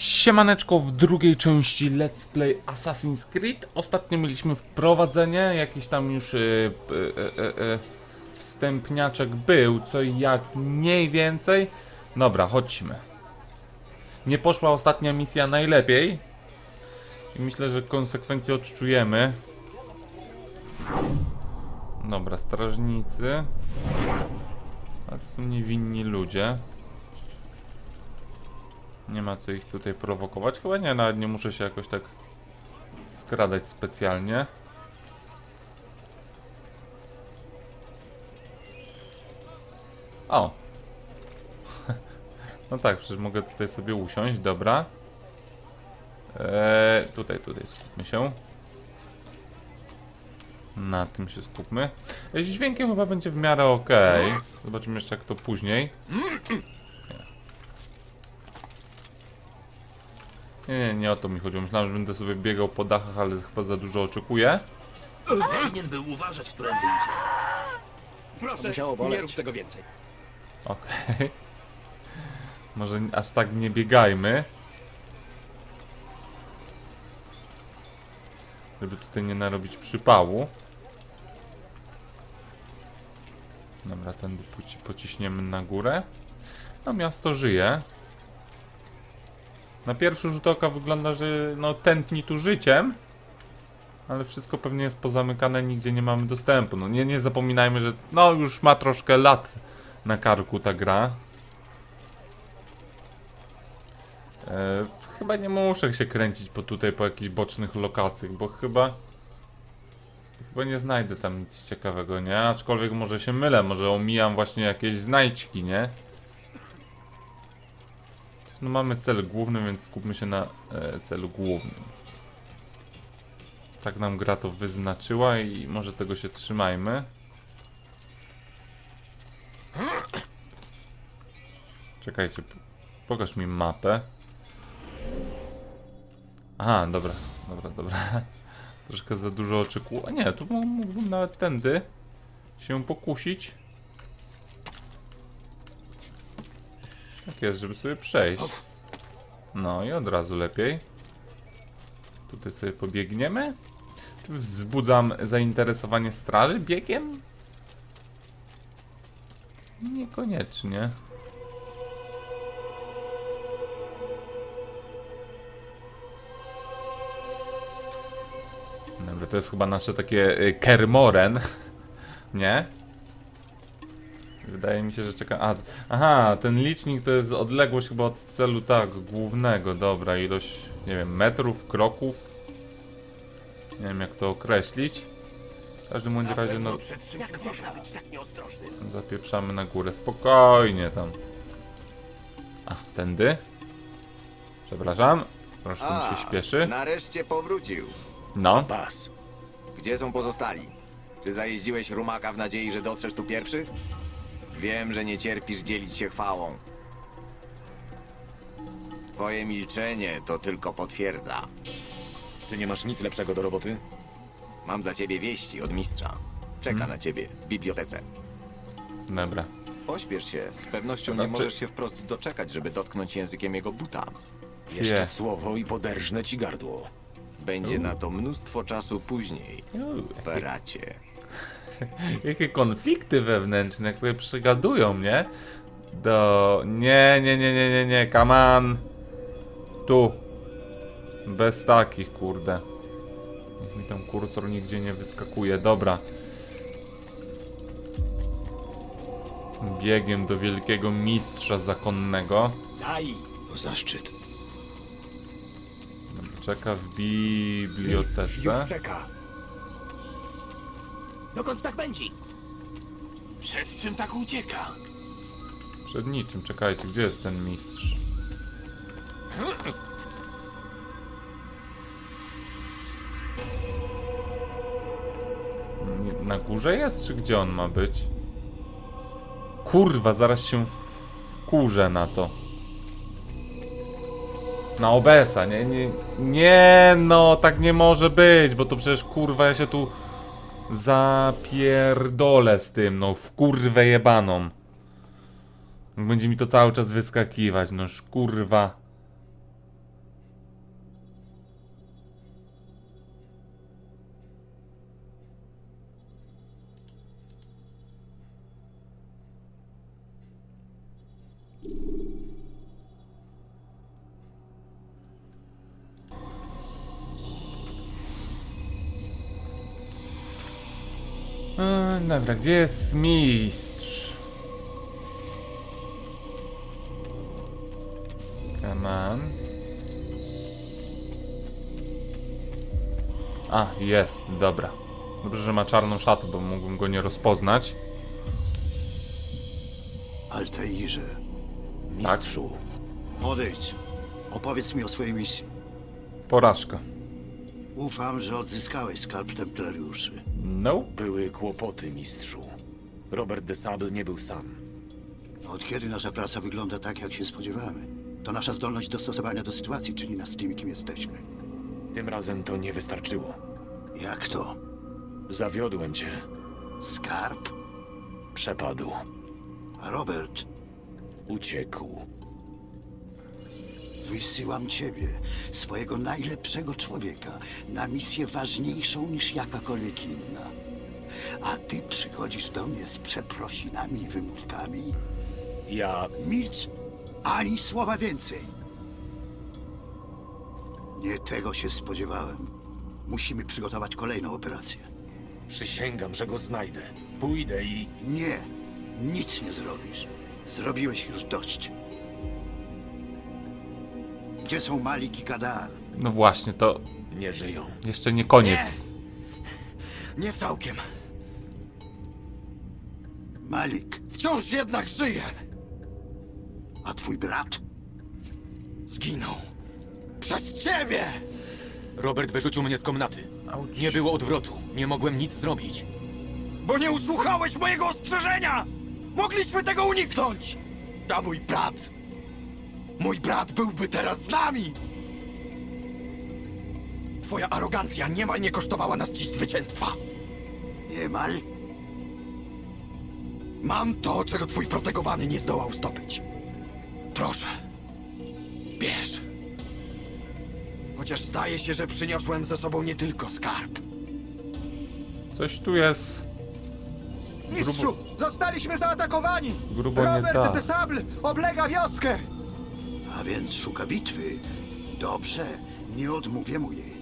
Siemaneczko w drugiej części Let's Play Assassin's Creed. Ostatnio mieliśmy wprowadzenie, jakiś tam już yy, yy, yy, wstępniaczek był, co i jak mniej więcej. Dobra, chodźmy. Nie poszła ostatnia misja najlepiej. I myślę, że konsekwencje odczujemy. Dobra, strażnicy. A to są niewinni ludzie. Nie ma co ich tutaj prowokować. Chyba nie, nawet nie muszę się jakoś tak skradać specjalnie. O! No tak, przecież mogę tutaj sobie usiąść, dobra. Eee, tutaj, tutaj skupmy się. Na tym się skupmy. Z dźwiękiem chyba będzie w miarę ok. Zobaczymy jeszcze jak to później. Nie, nie, nie o to mi chodziło. Myślałem, że będę sobie biegał po dachach, ale chyba za dużo oczekuję. Powinien był uważać, którędy idzie. Proszę, Musiało nie boleć. rób tego więcej. Okej. Może aż tak nie biegajmy. Żeby tutaj nie narobić przypału. Dobra, tędy poci pociśniemy na górę. No, miasto żyje. Na pierwszy rzut oka wygląda, że no tętni tu życiem. Ale wszystko pewnie jest pozamykane, nigdzie nie mamy dostępu. No nie, nie zapominajmy, że no już ma troszkę lat na karku ta gra. E, chyba nie muszę się kręcić po tutaj po jakichś bocznych lokacjach, bo chyba chyba nie znajdę tam nic ciekawego, nie? Aczkolwiek może się mylę, może omijam właśnie jakieś znajdźki, nie? No mamy cel główny, więc skupmy się na e, celu głównym. Tak nam gra to wyznaczyła i może tego się trzymajmy. Czekajcie, pokaż mi mapę. Aha, dobra, dobra, dobra. Troszkę za dużo oczekuję. Nie, tu mó- mógłbym nawet tędy się pokusić. Tak jest, żeby sobie przejść. No i od razu lepiej. Tutaj sobie pobiegniemy. Czy wzbudzam zainteresowanie straży biegiem? Niekoniecznie. Dobra, to jest chyba nasze takie y, Kermoren. Nie? Wydaje mi się, że czeka. A, aha, ten licznik to jest odległość chyba od celu tak, głównego. Dobra, ilość, nie wiem, metrów, kroków. Nie wiem jak to określić. W każdym bądź razie, no, zapieprzamy na górę. Spokojnie tam. A, tędy? Przepraszam. Troszkę mi się śpieszy. nareszcie powrócił. No. Bas. Gdzie są pozostali? Czy zajeździłeś rumaka w nadziei, że dotrzesz tu pierwszy? Wiem, że nie cierpisz dzielić się chwałą. Twoje milczenie to tylko potwierdza. Czy nie masz nic lepszego do roboty? Mam dla ciebie wieści od mistrza. Czeka Hmm? na ciebie w bibliotece. Dobra. Pośpiesz się, z pewnością nie możesz się wprost doczekać, żeby dotknąć językiem jego buta. Jeszcze słowo i poderżnę ci gardło. Będzie na to mnóstwo czasu później, bracie. jakie konflikty wewnętrzne, jak sobie przegadują, nie? Do... Nie, nie, nie, nie, nie, nie, come on. Tu. Bez takich, kurde. Niech mi tam kursor nigdzie nie wyskakuje, dobra. Biegiem do wielkiego mistrza zakonnego. Daj! To zaszczyt. Czeka w bibliotece. czeka. Dokąd tak będzie? Przed czym tak ucieka? Przed niczym, czekajcie, gdzie jest ten mistrz? Nie- Na górze jest, czy gdzie on ma być? Kurwa, zaraz się wkurzę na to. Na OBS-a, nie, nie, nie, no, tak nie może być, bo to przecież kurwa ja się tu zapierdolę z tym, no, w kurwę jebaną. Będzie mi to cały czas wyskakiwać, no kurwa. Dobra, gdzie jest mistrz? Come on. A, jest, dobra. Dobrze, że ma czarną szatę, bo mógłbym go nie rozpoznać. Altairze, Mistrzu, odejdź. Opowiedz mi o swojej misji. Porażka. Ufam, że odzyskałeś skarb templariuszy. No. były kłopoty, mistrzu. Robert de Sable nie był sam. Od kiedy nasza praca wygląda tak, jak się spodziewamy? To nasza zdolność dostosowania do sytuacji czyni nas tymi, kim jesteśmy. Tym razem to nie wystarczyło. Jak to? Zawiodłem cię. Skarb? Przepadł. A Robert, Uciekł. Wysyłam ciebie, swojego najlepszego człowieka, na misję ważniejszą niż jakakolwiek inna. A ty przychodzisz do mnie z przeprosinami i wymówkami? Ja Milcz, ani słowa więcej. Nie tego się spodziewałem. Musimy przygotować kolejną operację. przysięgam, że go znajdę. Pójdę i... Nie, nic nie zrobisz. Zrobiłeś już dość. Gdzie są Malik i Kadar? No właśnie, to nie żyją. jeszcze nie koniec. Nie całkiem. Malik. Wciąż jednak żyje. A twój brat? Zginął. Przez ciebie! Robert wyrzucił mnie z komnaty. Nie było odwrotu. Nie mogłem nic zrobić. Bo nie usłuchałeś mojego ostrzeżenia! Mogliśmy tego uniknąć! A mój brat... Mój brat byłby teraz z nami! Twoja arogancja niemal nie kosztowała nas dziś zwycięstwa. Niemal? Mam to, czego twój protegowany nie zdołał zdobyć. Proszę. Bierz. Chociaż zdaje się, że przyniosłem ze sobą nie tylko skarb. Coś tu jest. Mistrzu, zostaliśmy zaatakowani! Grubo nie Robert tak. de Sable oblega wioskę! A więc szuka bitwy. Dobrze, nie odmówię mu jej.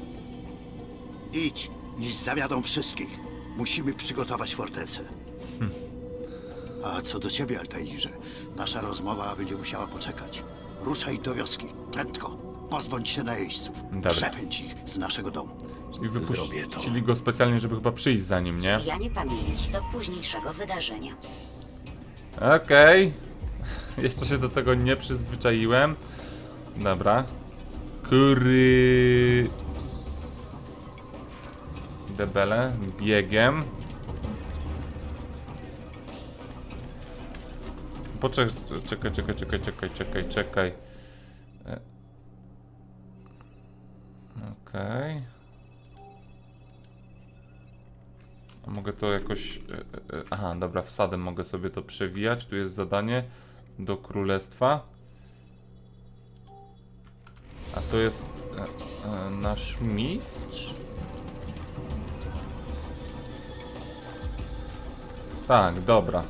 Idź i zawiadą wszystkich. Musimy przygotować fortecę. A co do ciebie, Altairze, nasza rozmowa będzie musiała poczekać. Ruszaj do wioski, prędko. Pozbądź się najeźdźców. Dobra. Przepędź ich z naszego domu. I Zrobię to. wypuścili go specjalnie, żeby chyba przyjść za nim, nie? Zwijanie pamięci do późniejszego wydarzenia. Okej. Jeszcze się do tego nie przyzwyczaiłem. Dobra. Kury. Debele. Biegiem. Poczekaj, czekaj, czekaj, czekaj, czekaj, czekaj. E. Okej. A mogę to jakoś. e, e, Aha, dobra, wsadem mogę sobie to przewijać. Tu jest zadanie do królestwa. A to jest e, e, nasz mistrz. Tak, dobra.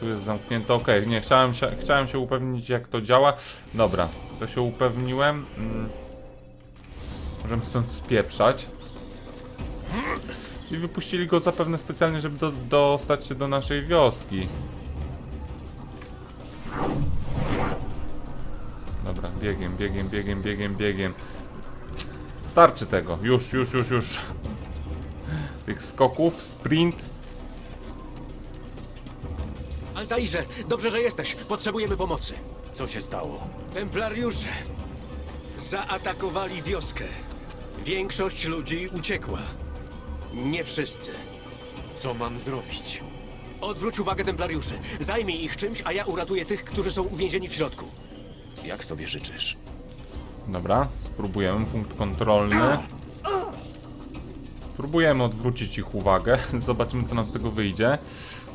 Tu jest zamknięte. Ok, nie, chciałem się, chciałem się upewnić, jak to działa. Dobra, to się upewniłem. Mm. Możemy stąd spieprzać. Czyli wypuścili go zapewne specjalnie, żeby do, dostać się do naszej wioski. Biegiem, biegiem, biegiem, biegiem, biegiem. Starczy tego. Już, już, już, już. Tych skoków, sprint. Altairze, dobrze, że jesteś. Potrzebujemy pomocy. Co się stało? Templariusze zaatakowali wioskę. Większość ludzi uciekła. Nie wszyscy. Co mam zrobić? Odwróć uwagę templariuszy. Zajmij ich czymś, a ja uratuję tych, którzy są uwięzieni w środku. Jak sobie życzysz? Dobra, spróbujemy. Punkt kontrolny. Spróbujemy odwrócić ich uwagę. Zobaczymy, co nam z tego wyjdzie.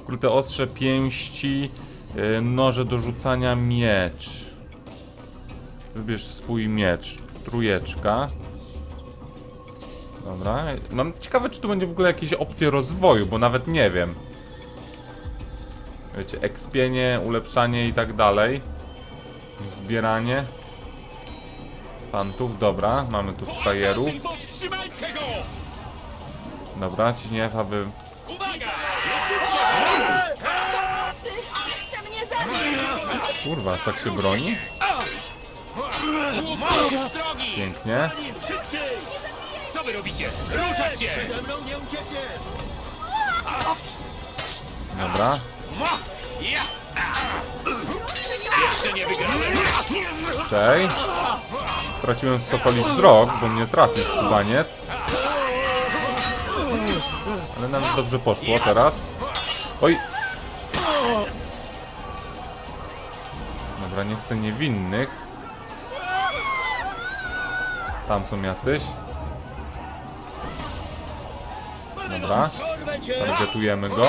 Krute ostrze, pięści, yy, noże do rzucania, miecz. Wybierz swój miecz. Trujeczka. Dobra. Mam ciekawe, czy tu będzie w ogóle jakieś opcje rozwoju, bo nawet nie wiem. Wiecie, ekspienie, ulepszanie i tak dalej. Zbieranie. Fantów, dobra, mamy tu frajerów. Dobra, ci nie aby... Kurwa, aż tak się broni? Pięknie. Co wy robicie? Ruszać się! Dobra. Okej. Straciłem w Sokoli wzrok, bo mnie trafił skubaniec. Ale nam dobrze poszło teraz. Oj! Dobra, nie chcę niewinnych. Tam są jacyś. Dobra. Targetujemy go.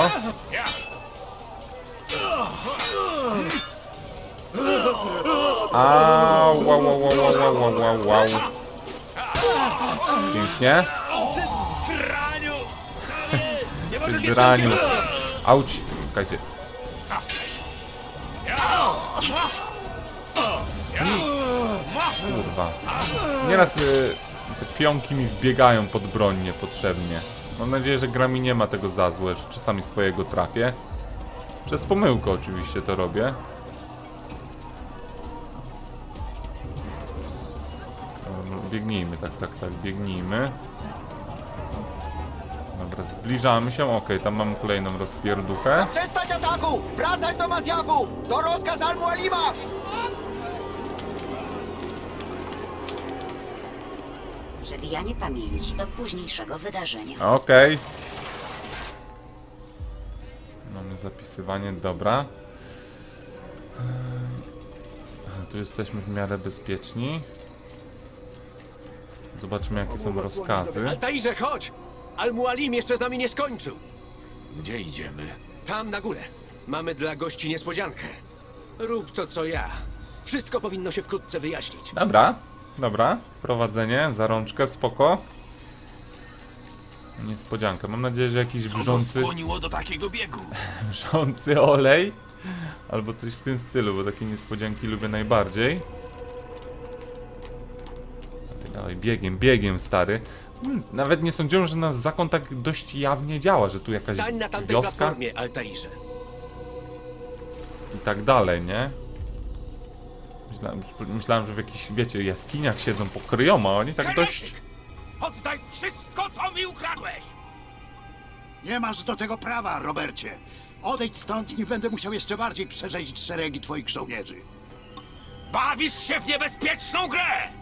Au, wow, wow, wow, wow, wow, wow, wow. Pięknie. Ty draniu. Auć. Czekajcie. Kurwa. Nieraz y, te pionki mi wbiegają pod broń niepotrzebnie. Mam nadzieję, że gra mi nie ma tego za złe, że czasami swojego trafię. Przez pomyłkę oczywiście to robię. Biegnijmy, tak, tak, tak, biegnijmy. Dobra, zbliżamy się. Okej, tam mamy kolejną rozpierduchę. Przestać ataku! Wracać do Mazjawu! To rozkaz Al-Mualima! Przewijanie pamięci do późniejszego wydarzenia. Okej. Mamy zapisywanie, dobra. Aha, Tu jesteśmy w miarę bezpieczni. Zobaczmy jakie są rozkazy. Altairze, chodź! Al-Mualim jeszcze z nami nie skończył. Gdzie idziemy? Tam na górę. Mamy dla gości niespodziankę. Rób to co ja. Wszystko powinno się wkrótce wyjaśnić. Dobra, dobra. Prowadzenie, za rączkę, spoko. Niespodzianka. Mam nadzieję, że jakiś wrzący, skłoniło do takiego biegu? wrzący olej. Albo coś w tym stylu, bo takie niespodzianki lubię najbardziej. Dawaj, biegiem, biegiem, stary. Hmm, Nawet nie sądziłem, że nasz zakon tak dość jawnie działa, że tu jakaś Stań na tamtej wioska platformie, Altairze. i tak dalej, nie? Myślałem, myślałem, że w jakichś, wiecie, jaskiniach siedzą po kryjoma, a oni tak dość... Oddaj wszystko, co mi ukradłeś! Nie masz do tego prawa, Robercie. Odejdź stąd, nie będę musiał jeszcze bardziej przerzeźć szeregi twoich żołnierzy. Bawisz się w niebezpieczną grę!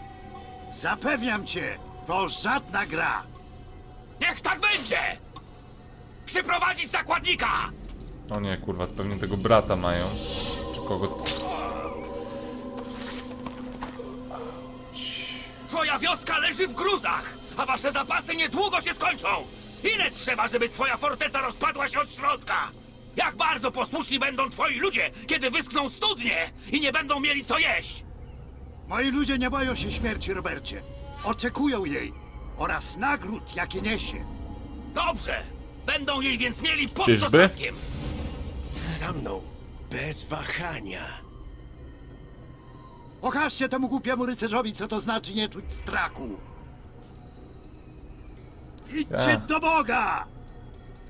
Zapewniam cię, to żadna gra. Niech tak będzie! Przyprowadzić zakładnika! O nie, kurwa, pewnie tego brata mają. Czy kogo... Twoja wioska leży w gruzach, a wasze zapasy niedługo się skończą! Ile trzeba, żeby twoja forteca rozpadła się od środka? Jak bardzo posłuszni będą twoi ludzie, kiedy wyschną studnie i nie będą mieli co jeść? Moi ludzie nie boją się śmierci, Robercie. Oczekują jej oraz nagród, jakie niesie. Dobrze! Będą jej więc mieli pod Czyżby? dostatkiem! Za mną. Bez wahania. Pokażcie temu głupiemu rycerzowi, co to znaczy nie czuć strachu. Idźcie Tak. do Boga!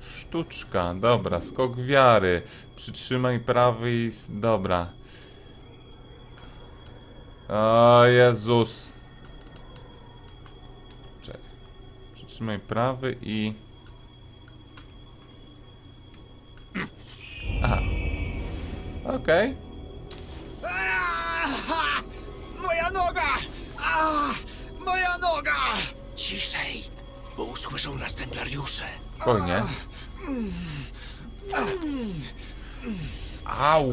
Sztuczka, dobra, skok wiary. Przytrzymaj prawy i... s- Dobra. O Jezus. Czekaj. Przytrzymaj prawy i... Aha. Okej. Aha! Moja noga! A! Moja noga! Ciszej, bo usłyszą nas templariusze. Spokojnie. Au.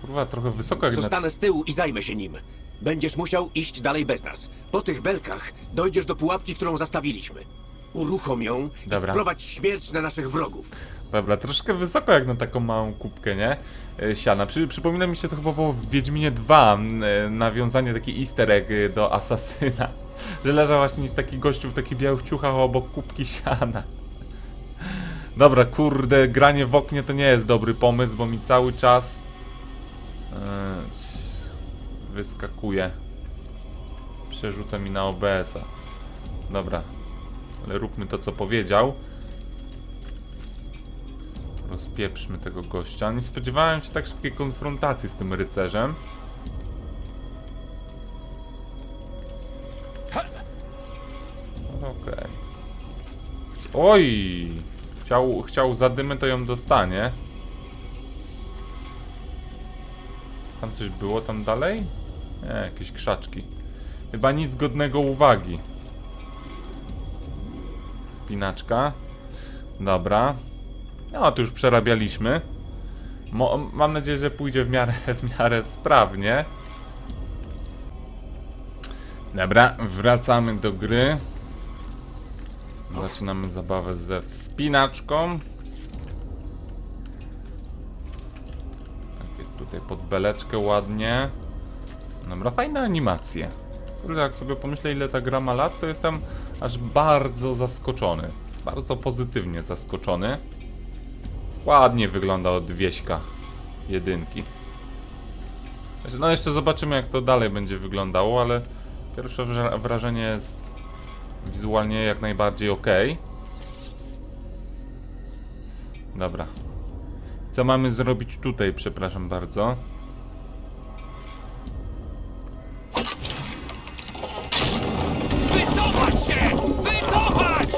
Kurwa, trochę wysoko jak na... Zostanę z tyłu i zajmę się nim. Będziesz musiał iść dalej bez nas. Po tych belkach dojdziesz do pułapki, którą zastawiliśmy. Uruchom ją Dobra. i sprowadź śmierć na naszych wrogów. Dobra, troszkę wysoko jak na taką małą kubkę, nie? E, Siana. Przy, przypomina mi się to chyba było w Wiedźminie 2, m, e, nawiązanie taki easter egg e, do Asasyna. Że leżał właśnie taki gościu w takich białych ciuchach obok kubki siana. Dobra, kurde, granie w oknie to nie jest dobry pomysł, bo mi cały czas wyskakuje. Przerzuca mi na OBS-a. Dobra. Ale róbmy to, co powiedział. Rozpieprzmy tego gościa. Nie spodziewałem się tak szybkiej konfrontacji z tym rycerzem. Okej. Oj! Chciał, chciał zadymy, to ją dostanie. Tam coś było tam dalej? Nie, jakieś krzaczki. Chyba nic godnego uwagi. Spinaczka. Dobra. No, to już przerabialiśmy. Mo mam nadzieję, że pójdzie w miarę, w miarę sprawnie. Dobra, wracamy do gry. Zaczynamy zabawę ze wspinaczką. Tutaj pod beleczkę ładnie. Dobra, fajne animacje. Kurde, jak sobie pomyślę ile ta gra ma lat, to jestem aż bardzo zaskoczony. Bardzo pozytywnie zaskoczony. Ładnie wygląda od wieśka jedynki. Znaczy, No jeszcze zobaczymy jak to dalej będzie wyglądało, ale pierwsze wra- wrażenie jest wizualnie jak najbardziej ok. Dobra. Co mamy zrobić tutaj, przepraszam bardzo? Wycofać się! Wycofać!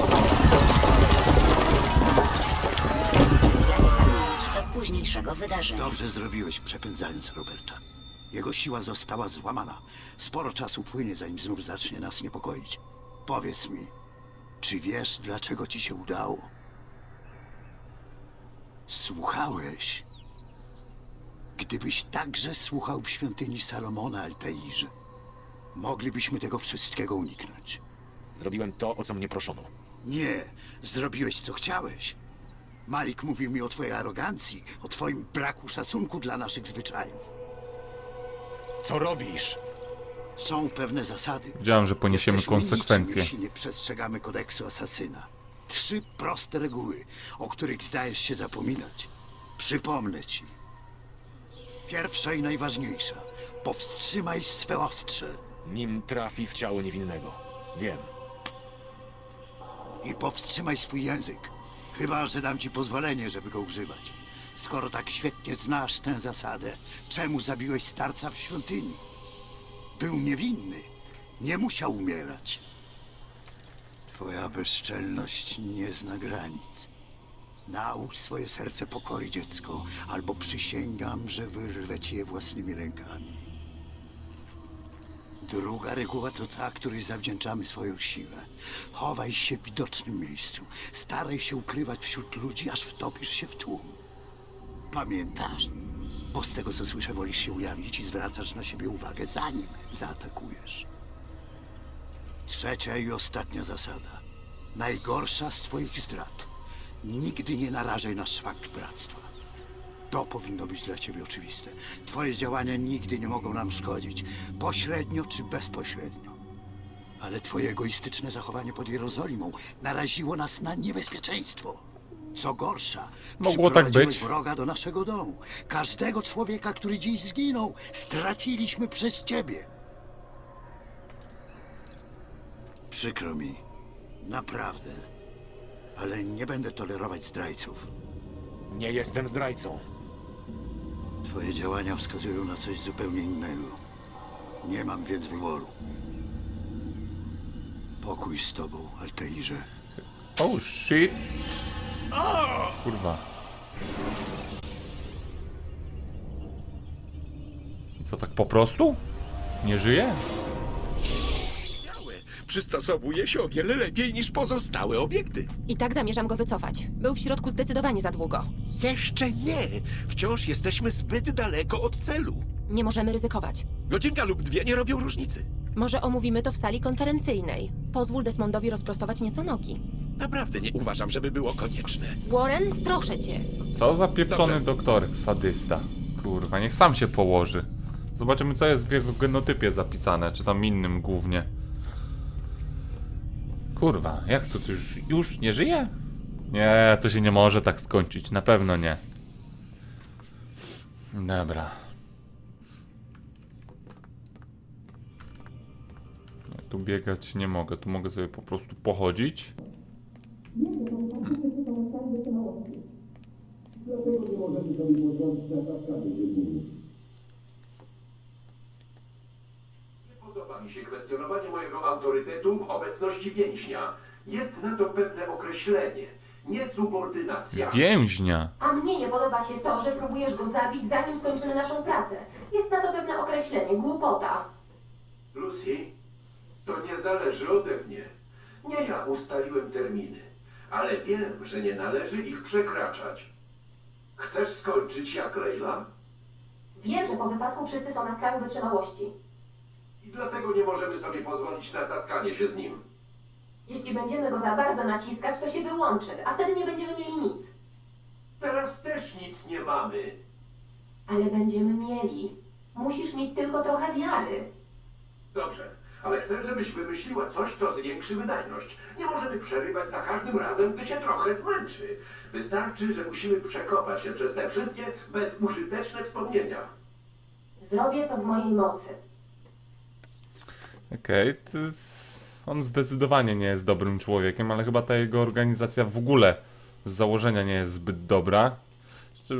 Późniejszego wydarzenia. Dobrze zrobiłeś, przepędzając Roberta. Jego siła została złamana. Sporo czasu płynie, zanim znów zacznie nas niepokoić. Powiedz mi, czy wiesz, dlaczego ci się udało? Słuchałeś. Gdybyś także słuchał w świątyni Salomona Altairze, moglibyśmy tego wszystkiego uniknąć. Zrobiłem to, o co mnie proszono. Nie, zrobiłeś co chciałeś. Malik mówił mi o twojej arogancji, o twoim braku szacunku dla naszych zwyczajów. Co robisz? Są pewne zasady. Wiedziałem, że poniesiemy Jesteśmy konsekwencje. niczym, jeśli nie przestrzegamy kodeksu asasyna. Trzy proste reguły, o których zdajesz się zapominać. Przypomnę ci. Pierwsza i najważniejsza. Powstrzymaj swe ostrze Nim trafi w ciało niewinnego. Wiem. i powstrzymaj swój język. Chyba, że dam ci pozwolenie, żeby go używać. Skoro tak świetnie znasz tę zasadę, czemu zabiłeś starca w świątyni? Był niewinny. Nie musiał umierać. Twoja bezczelność nie zna granic. Naucz swoje serce pokory, dziecko, albo przysięgam, że wyrwę ci je własnymi rękami. Druga reguła to ta, której zawdzięczamy swoją siłę. Chowaj się w widocznym miejscu. Staraj się ukrywać wśród ludzi, aż wtopisz się w tłum. Pamiętasz? Bo z tego, co słyszę, wolisz się ujawnić i zwracasz na siebie uwagę, zanim zaatakujesz. Trzecia i ostatnia zasada. Najgorsza z twoich zdrad. Nigdy nie narażaj na szwak bractwa. To powinno być dla ciebie oczywiste. Twoje działania nigdy nie mogą nam szkodzić, pośrednio czy bezpośrednio. Ale twoje egoistyczne zachowanie pod Jerozolimą naraziło nas na niebezpieczeństwo. Co gorsza, Mogło tak przyprowadziłeś być. wroga do naszego domu. Każdego człowieka, który dziś zginął, straciliśmy przez ciebie. Przykro mi, naprawdę, ale nie będę tolerować zdrajców. Nie jestem zdrajcą. Twoje działania wskazują na coś zupełnie innego. Nie mam więc wyboru. Pokój z tobą, Altairze. Oh shit. Kurwa. I co, tak po prostu? Nie żyje? Przystosowuje się o wiele lepiej niż pozostałe obiekty. I tak zamierzam go wycofać. Był w środku zdecydowanie za długo. Jeszcze nie. Wciąż jesteśmy zbyt daleko od celu. Nie możemy ryzykować. Godzinka lub dwie nie robią różnicy. Może omówimy to w sali konferencyjnej. Pozwól Desmondowi rozprostować nieco nogi. Naprawdę nie uważam, żeby było konieczne. Warren, proszę cię. Co za pieprzony Dobrze. doktorek, sadysta. Kurwa, niech sam się położy. Zobaczymy, co jest w jego genotypie zapisane, czy tam innym głównie. Kurwa, jak to, to już, już nie żyje? Nie, to się nie może tak skończyć, na pewno nie. Dobra. Tu biegać nie mogę, tu mogę sobie po prostu pochodzić. Podoba mi się kwestionowanie mojego autorytetu w obecności więźnia. Jest na to pewne określenie. Niesubordynacja. Więźnia! A mnie nie podoba się to, że próbujesz go zabić, zanim skończymy naszą pracę. Jest na to pewne określenie, głupota. Lucy, to nie zależy ode mnie. Nie ja ustaliłem terminy, ale wiem, że nie należy ich przekraczać. Chcesz skończyć jak Leila? Wiem, że po wypadku wszyscy są na skraju wytrzymałości. I dlatego nie możemy sobie pozwolić na taskanie się z nim. Jeśli będziemy go za bardzo naciskać, to się wyłączy, a wtedy nie będziemy mieli nic. Teraz też nic nie mamy. Ale będziemy mieli. Musisz mieć tylko trochę wiary. Dobrze, ale chcę, żebyś wymyśliła coś, co zwiększy wydajność. Nie możemy przerywać za każdym razem, gdy się trochę zmęczy. Wystarczy, że musimy przekopać się przez te wszystkie bezużyteczne wspomnienia. Zrobię co w mojej mocy. Okej, jest- on zdecydowanie nie jest dobrym człowiekiem, ale chyba ta jego organizacja w ogóle z założenia nie jest zbyt dobra.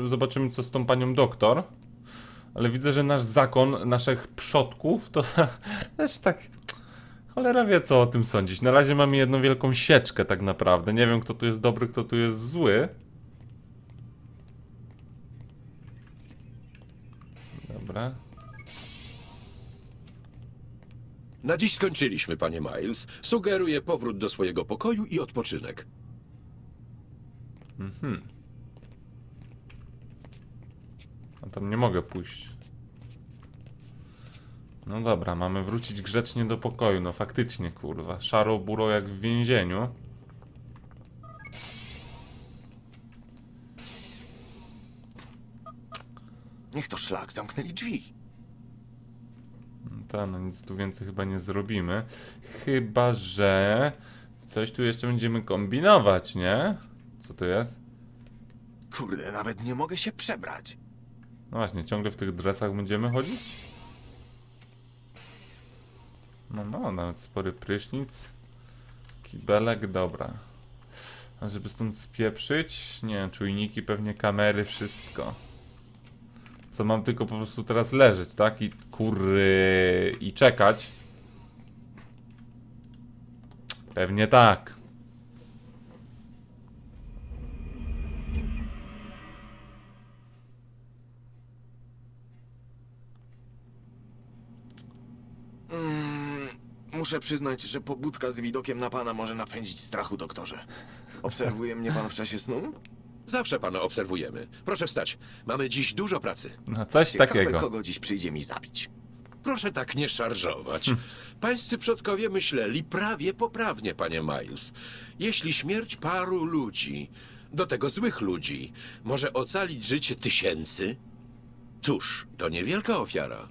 Zobaczymy, co z tą panią doktor. Ale widzę, że nasz zakon naszych przodków to też tak. Cholera wie, co o tym sądzić. Na razie mamy jedną wielką sieczkę, tak naprawdę. Nie wiem, kto tu jest dobry, kto tu jest zły. Dobra. Na dziś skończyliśmy, panie Miles. Sugeruję powrót do swojego pokoju i odpoczynek. A tam nie mogę pójść. No dobra, mamy wrócić grzecznie do pokoju. No faktycznie, kurwa. Szaro buro jak w więzieniu. Niech to szlak, zamknęli drzwi. Ta, no nic tu więcej chyba nie zrobimy. Chyba, że coś tu jeszcze będziemy kombinować, nie? Co to jest? Kurde, nawet nie mogę się przebrać. No właśnie, ciągle w tych dresach będziemy chodzić? No, no, nawet spory prysznic. Kibelek, dobra. A żeby stąd spieprzyć? Nie, czujniki, pewnie kamery, wszystko. Co mam tylko po prostu teraz leżeć, tak? I kurry... i czekać. Pewnie tak. Mm, muszę przyznać, że pobudka z widokiem na pana może napędzić strachu, doktorze. Obserwuje mnie pan w czasie snu? Zawsze pana obserwujemy. Proszę wstać. Mamy dziś dużo pracy. No, coś Ciekawe, takiego. kogo dziś przyjdzie mi zabić. Proszę tak nie szarżować. Pańscy przodkowie myśleli prawie poprawnie, panie Miles. Jeśli śmierć paru ludzi, do tego złych ludzi, może ocalić życie tysięcy, cóż, to niewielka ofiara.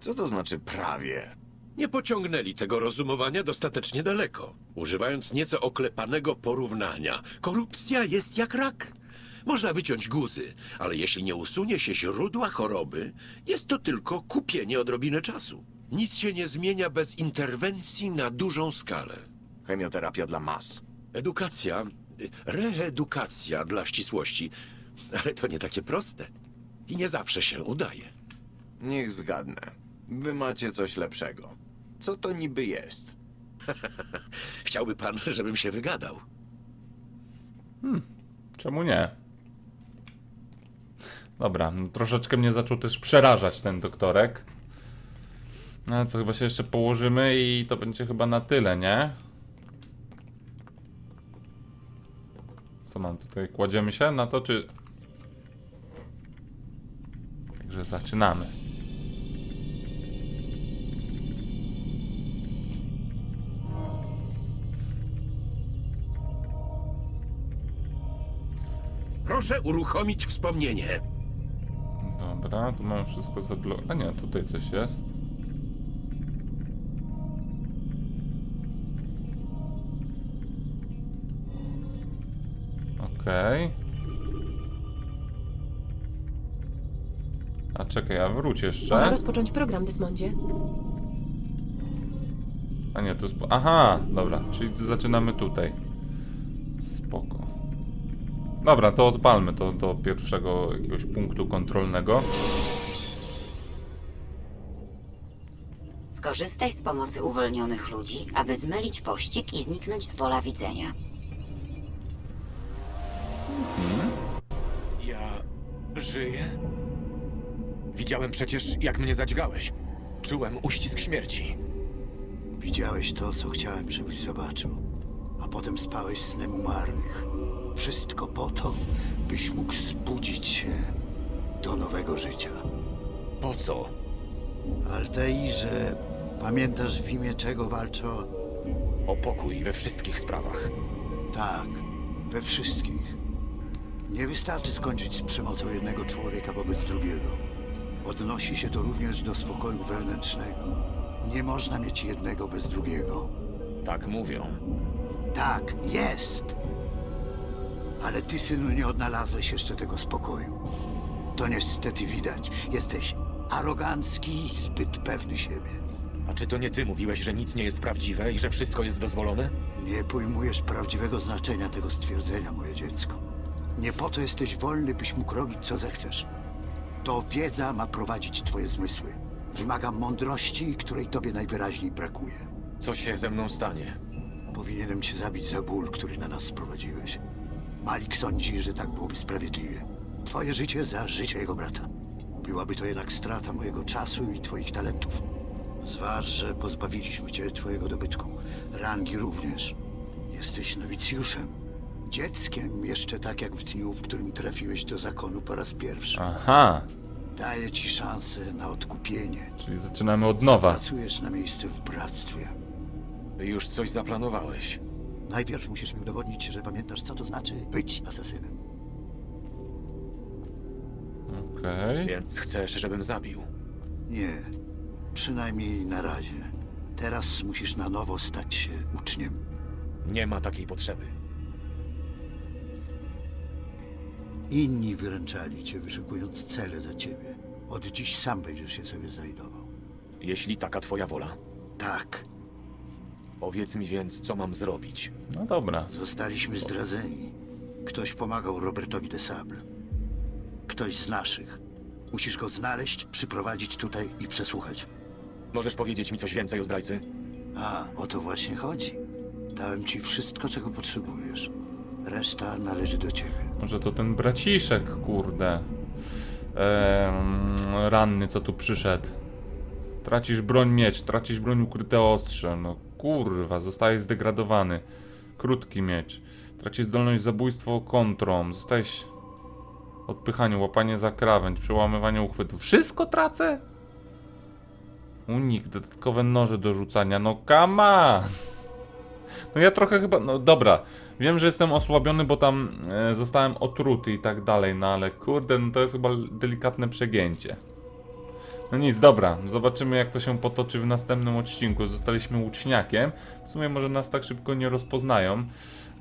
Co to znaczy prawie? Nie pociągnęli tego rozumowania dostatecznie daleko, używając nieco oklepanego porównania. Korupcja jest jak rak. Można wyciąć guzy, ale jeśli nie usunie się źródła choroby, jest to tylko kupienie odrobiny czasu. Nic się nie zmienia bez interwencji na dużą skalę. Chemioterapia dla mas. Edukacja, y, reedukacja dla ścisłości, ale to nie takie proste. I nie zawsze się udaje. Niech zgadnę. Wy macie coś lepszego. Co to niby jest? Chciałby pan, żebym się wygadał. Czemu nie? Dobra, no troszeczkę mnie zaczął też przerażać ten doktorek. No ale co, chyba się jeszcze położymy i to będzie chyba na tyle, nie? Co mam tutaj? Kładziemy się na to, czy... Także zaczynamy. Proszę uruchomić wspomnienie. Dobra, tu mam wszystko zablokowane. A nie, tutaj coś jest. Okej. A czekaj, a wróć Pora jeszcze. rozpocząć program, Dysmondzie. A nie, to jest... po- Aha, dobra, czyli zaczynamy tutaj. Dobra, to odpalmy to do pierwszego jakiegoś punktu kontrolnego. Skorzystaj z pomocy uwolnionych ludzi, aby zmylić pościg i zniknąć z pola widzenia. Ja żyję. Widziałem przecież, jak mnie zadźgałeś. Czułem uścisk śmierci. Widziałeś to, co chciałem, żebyś zobaczył. A potem spałeś snem umarłych. Wszystko po to, byś mógł zbudzić się do nowego życia. Po co? Altairze, pamiętasz w imię czego walczą? O pokój we wszystkich sprawach. Tak, we wszystkich. Nie wystarczy skończyć z przemocą jednego człowieka wobec drugiego. Odnosi się to również do spokoju wewnętrznego. Nie można mieć jednego bez drugiego. Tak mówią. Tak, jest. Ale ty, synu, nie odnalazłeś jeszcze tego spokoju. To niestety widać. Jesteś arogancki i zbyt pewny siebie. A czy to nie ty mówiłeś, że nic nie jest prawdziwe i że wszystko jest dozwolone? Nie pojmujesz prawdziwego znaczenia tego stwierdzenia, moje dziecko. Nie po to jesteś wolny, byś mógł robić, co zechcesz. To wiedza ma prowadzić twoje zmysły. Wymaga mądrości, której tobie najwyraźniej brakuje. Co się ze mną stanie? Powinienem cię zabić za ból, który na nas sprowadziłeś. Malik sądzi, że tak byłoby sprawiedliwie. Twoje życie za życie jego brata. Byłaby to jednak strata mojego czasu i twoich talentów. Zważ, że pozbawiliśmy cię twojego dobytku. Rangi również. Jesteś nowicjuszem. Dzieckiem jeszcze tak jak w dniu, w którym trafiłeś do zakonu po raz pierwszy. Aha, Daję ci szansę na odkupienie. czyli zaczynamy od nowa. Pracujesz na miejsce w bractwie. Już coś zaplanowałeś. Najpierw musisz mi udowodnić, że pamiętasz, co to znaczy być asasynem. Okej. Więc chcesz, żebym zabił. Nie, przynajmniej na razie. Teraz musisz na nowo stać się uczniem. Nie ma takiej potrzeby. Inni wyręczali cię, wyszukując cele za ciebie. Od dziś sam będziesz się sobie znajdował. Jeśli taka twoja wola. Tak, Powiedz mi więc, co mam zrobić. No dobra. zostaliśmy zdradzeni. Ktoś pomagał Robertowi de Sable. Ktoś z naszych. Musisz go znaleźć, przyprowadzić tutaj i przesłuchać. Możesz powiedzieć mi coś więcej o zdrajcy? A, o to właśnie chodzi. Dałem ci wszystko, czego potrzebujesz. Reszta należy do ciebie. Może to ten braciszek, kurde. Em, ranny, co tu przyszedł. Tracisz broń miecz, tracisz broń ukryte ostrze. No kurwa, zostajesz zdegradowany. Krótki miecz. Tracisz zdolność zabójstwo kontrą. Zostajesz... Odpychanie, łapanie za krawędź, przełamywanie uchwytu. Wszystko tracę? Unik, dodatkowe noże do rzucania. No on! No ja trochę chyba, no dobra, wiem, że jestem osłabiony, bo tam e, zostałem otruty i tak dalej, no ale kurde, no to jest chyba delikatne przegięcie. No nic, dobra, zobaczymy jak to się potoczy w następnym odcinku. Zostaliśmy uczniakiem, w sumie może nas tak szybko nie rozpoznają.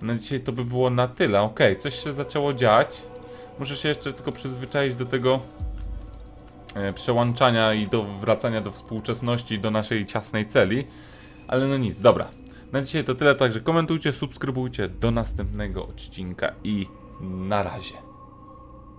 Na dzisiaj to by było na tyle, okej, coś się zaczęło dziać. Muszę się jeszcze tylko przyzwyczaić do tego e, przełączania i do wracania do współczesności, do naszej ciasnej celi. Ale no nic, dobra. Na dzisiaj to tyle, także komentujcie, subskrybujcie do następnego odcinka i na razie.